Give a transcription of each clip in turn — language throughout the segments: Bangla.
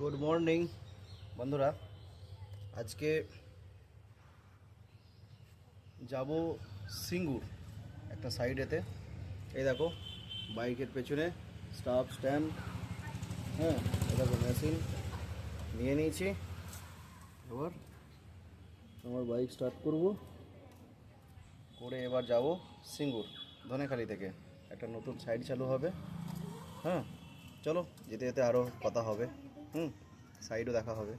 গুড মর্নিং বন্ধুরা। আজকে যাব সিঙ্গুর একটা সাইডেতে এই দেখো বাইকের পেছনে স্টাফ স্ট্যান্ড হ্যাঁ দেখো মেশিন নিয়ে নিয়েছি। এবার আমার বাইক স্টার্ট করব। করে এবার যাব সিঙ্গুর, ধনেখালি থেকে। একটা নতুন সাইড চালু হবে। হ্যাঁ চলো, যেতে যেতে আরও কথা হবে। হুম সাইডও দেখা হবে।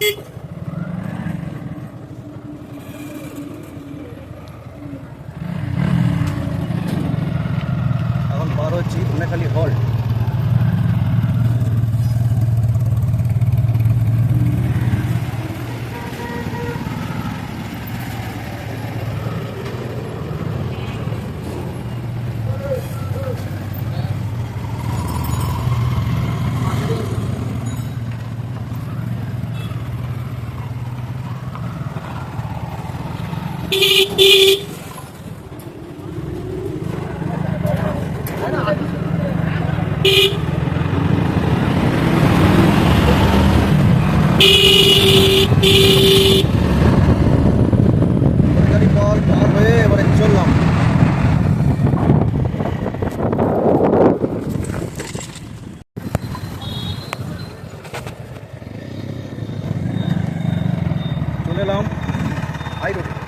এখন বার হচ্ছি ধনেখালি হল্ট সরকারি বল পার হয়ে এবারে চললাম চলে এলাম। হাই রোডে।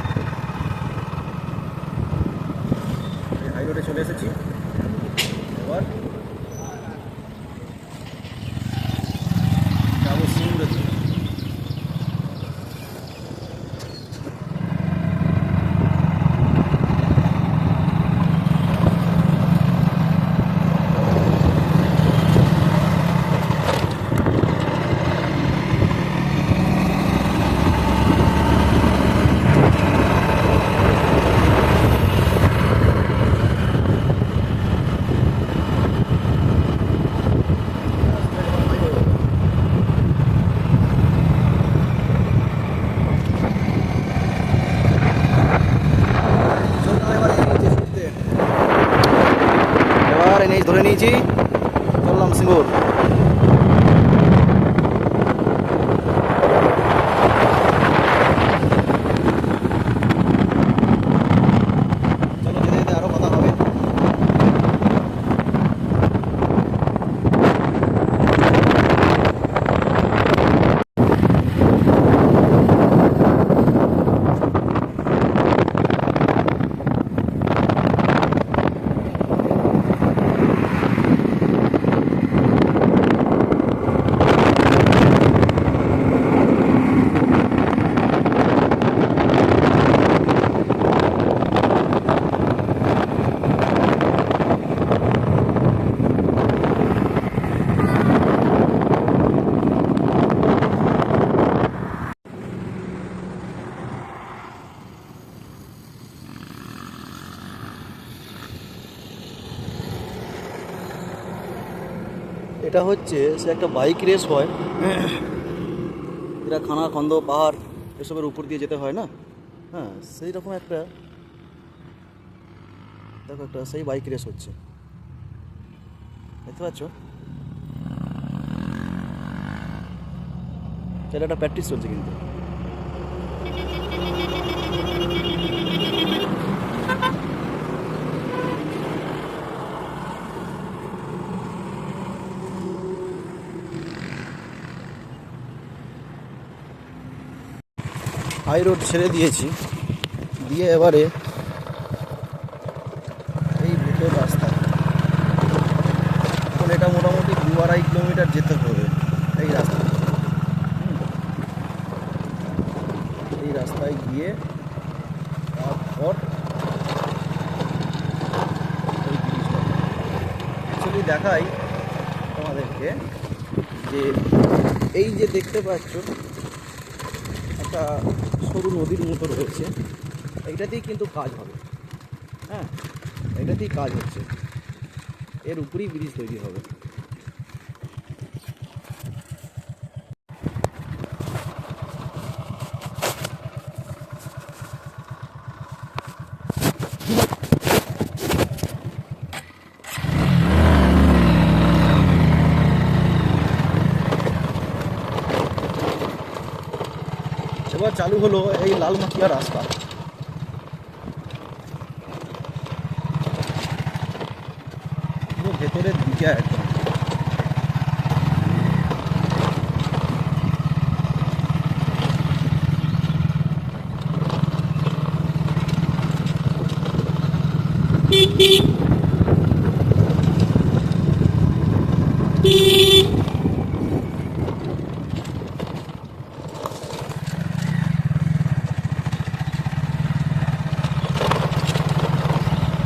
হচ্ছে, সে একটা বাইক রেস হয়। এটা খানা, খন্দ, পাহাড়, এসবের উপর দিয়ে যেতে হয় না? হ্যাঁ সেই রকম একটা, দেখো একটা সেই বাইক রেস হচ্ছে। দেখতে পাচ্ছ? একটা প্র্যাকটিস চলছে কিন্তু। হাই রোড ছেড়ে দিয়েছি। দিয়ে এবারে এই ভেতর রাস্তা। এখন এটা মোটামুটি দু আড়াই কিলোমিটার যেতে হবে এই রাস্তা। এই রাস্তায় গিয়ে তারপর অ্যাকচুয়ালি দেখাই তোমাদেরকে যে এই যে দেখতে পাচ্ছ, একটা সরু নদীর মতো রয়েছে। এইটাতেই কিন্তু কাজ হবে। হ্যাঁ এটাতেই কাজ হচ্ছে। এর উপরেই ব্রিজ তৈরি হবে এবার চালু হলো এই লালমাটিয়া রাস্তা। ভেতরের দিকে একদম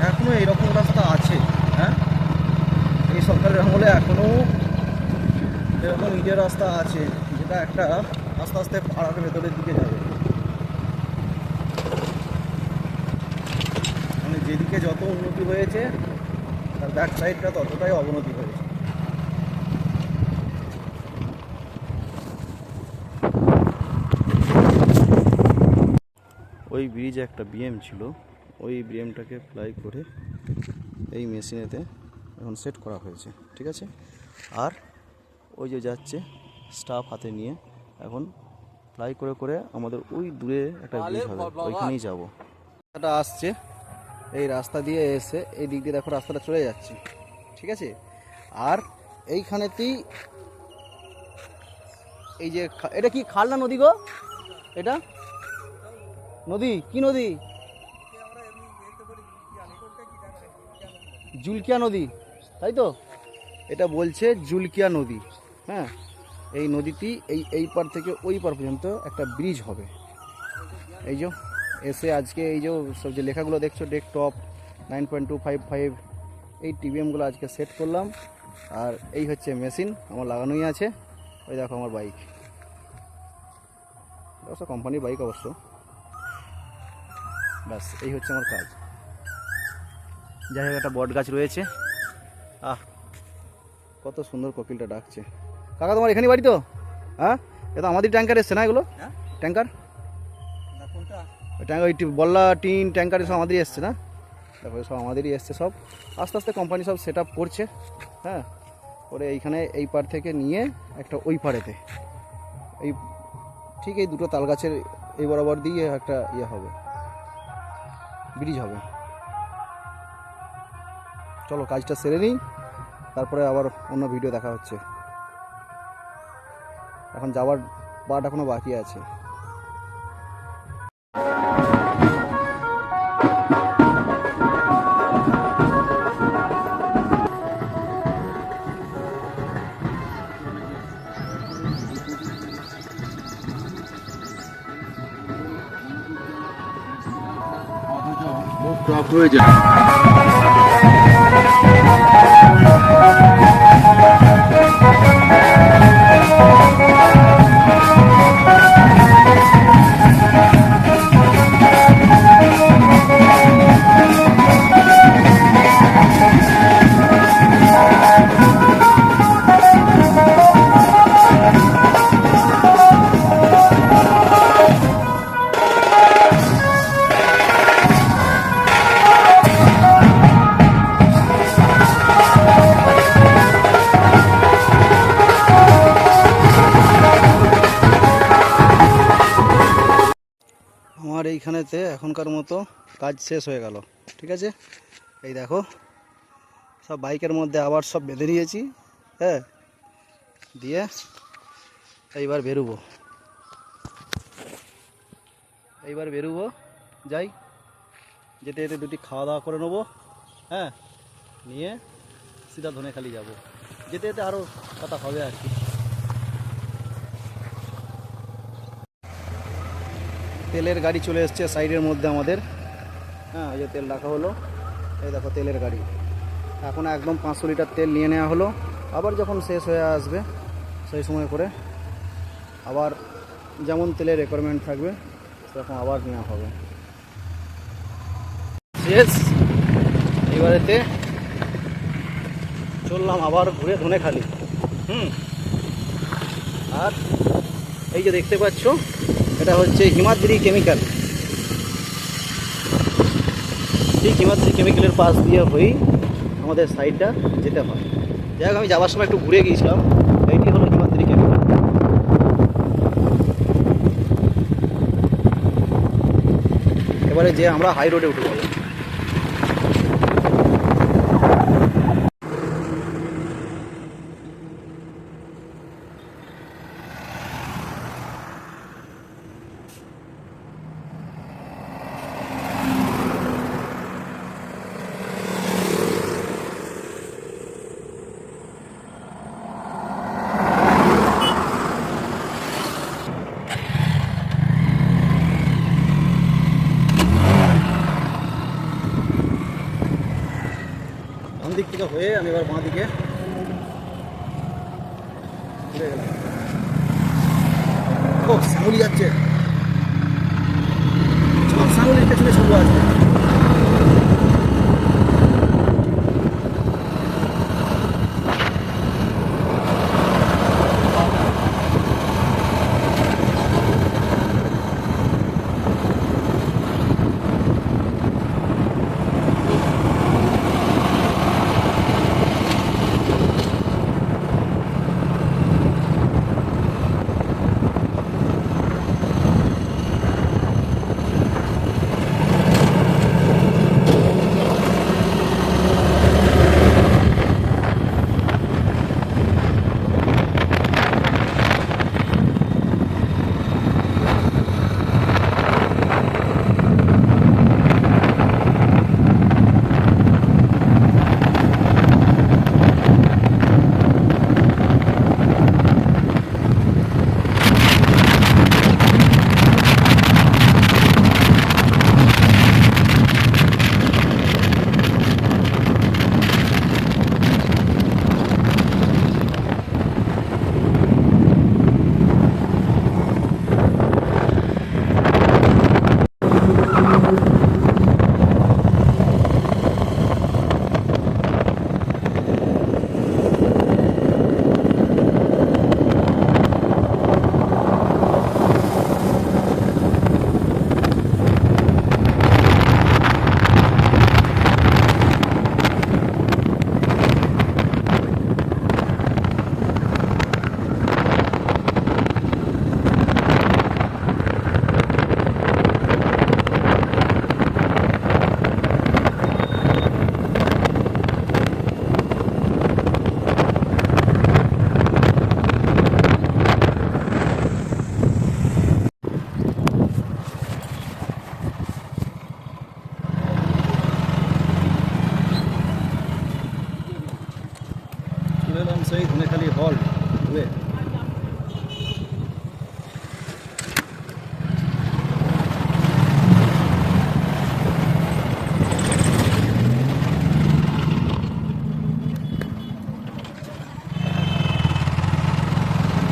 এখনও এরকম রাস্তা আছে হ্যাঁ এই সরকারের আমলে এখনও ইটের রাস্তা আছে, যেটা একটা আস্তে আস্তে পাড়ার ভেতরের দিকে যাবে। মানে যেদিকে যত উন্নতি হয়েছে, তার ব্যাক সাইডটা ততটাই অবনতি হয়েছে। ওই ব্রিজে একটা বিএম ছিল। ওই বিএমটাকে ফ্লাই করে এই মেশিনেতে এখন সেট করা হয়েছে। ঠিক আছে? আর ওই যে যাচ্ছে স্টাফ হাতে নিয়ে। এখন ফ্লাই করে করে আমাদের ওই দূরে একটা ব্রিজ হবে, ওইখানেই যাব। রাস্তাটা আসছে, এই রাস্তা দিয়ে এসে এই দিক দিয়ে দেখো রাস্তাটা চলে যাচ্ছে, ঠিক আছে? আর এইখানেতেই এই যে এটা কি খাল না নদী গো? এটা? নদী? কি নদী? জুলকিয়া নদী, তাই তো? এটা বলছে জুলকিয়া নদী। হ্যাঁ এই নদীটি এই এই পার থেকে ওই পার পর্যন্ত একটা ব্রিজ হবে। এই যে, এসে আজকে এই যে, সব যে লেখাগুলো দেখছ desktop nine point two five five এই টিভিএমগুলো আজকে সেট করলাম। আর এই হচ্ছে মেশিন আমার লাগানোই আছে। ওই দেখো আমার বাইক অবশ্য কোম্পানির বাইক অবশ্য। ব্যাস, এই হচ্ছে আমার কাজ। যাই হোক, একটা বট গাছ রয়েছে। আহ, কত সুন্দর কোকিলটা ডাকছে। কাকা তোমার এখানে বাড়ি তো? হ্যাঁ? এ তো আমাদের ট্যাঙ্কার এসছে না এগুলো? হ্যাঁ? ট্যাঙ্কার? ট্যাঙ্কার ওই বল্লা টিন ট্যাঙ্কার সব আমাদেরই এসছে না? তারপরে সব আমাদেরই এসছে সব। আস্তে আস্তে কোম্পানি সব সেট আপ করছে হ্যাঁ? করে এইখানে এই পার থেকে নিয়ে একটা ওই পাড়েতে। এই ঠিক এই দুটো তাল গাছের এই বরাবর দিয়ে একটা ইয়ে হবে ব্রিজ হবে। চলো কাজটা সেরে নিই তারপরে আবার অন্য ভিডিও দেখা হচ্ছে। এখন যাওয়ার পাট এখনও বাকি আছে। হয়ে যায়। এখনকার মতো কাজ শেষ হয়ে গেল। ঠিক আছে? এই দেখো, সব বাইকের মধ্যে আবার সব বেঁধে নিয়েছি হ্যাঁ? দিয়ে এইবার বেরোবো। এইবার বেরোবো, যাই। যেতে যেতে দুটি খাওয়া দাওয়া করে নেব হ্যাঁ? নিয়ে সিধা ধনেখালি যাব। যেতে যেতে আরও কথা হবে আর কি। তেলের গাড়ি চলে এসছে সাইডের মধ্যে আমাদের। হ্যাঁ এই যে তেল রাখা হলো। এই দেখো তেলের গাড়ি। এখন একদম পাঁচশো লিটার তেল নিয়ে নেওয়া হলো। আবার যখন শেষ হয়ে আসবে, সেই সময় করে আবার যেমন তেলের রিকোয়ারমেন্ট থাকবে, সেরকম আবার নেওয়া হবে। শেষ। এবারেতে চললাম আবার ঘুরে ধনে খালি হুম। আর এই যে দেখতে পাচ্ছ এটা হচ্ছে হিমাদ্রি কেমিক্যাল। ঠিক হিমাদ্রি কেমিক্যালের পাশ দিয়ে হয়েই আমাদের সাইডটা যেতে হয়। যাই আমি যাওয়ার সময় একটু ঘুরে গিয়েছিলাম। এইটি হলো হিমাদ্রি কেমিক্যাল। এবারে যে আমরা হাই রোডে উঠে দিক থেকে হয়ে আমি এবার বাঁ দিকে ঘুরে গেলাম। ও সামুলি যাচ্ছে। সব সামুলির পেছনে শুরু আছে।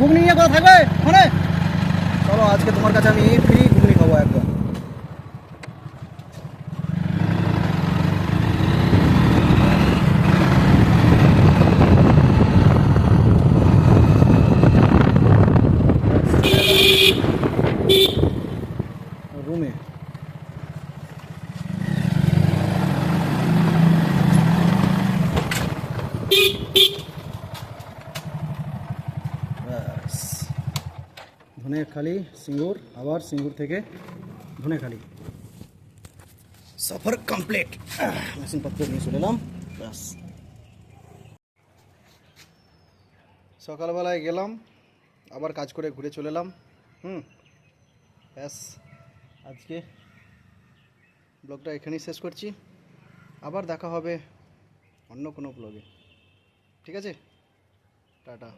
ঘুগনি নিয়ে কথা থাকবে? ওখানে চলো আজকে তোমার কাছে আমি ফ্রি ঘুগনি খাব একদম রুমে ব্যাস ধনেখালি সিঙ্গুর, আবার সিঙ্গুর থেকে ধনেখালি। সফর কমপ্লিট মেশিনপত্র নিয়ে চলে এলাম। ব্যাস সকালবেলায় গেলাম, আবার কাজ করে ঘুরে চলে এলাম। হুম। ব্যাস আজকে ব্লগটা এখানেই শেষ করছি। আবার দেখা হবে অন্য কোনো ব্লগে। ঠিক আছে? টাটা।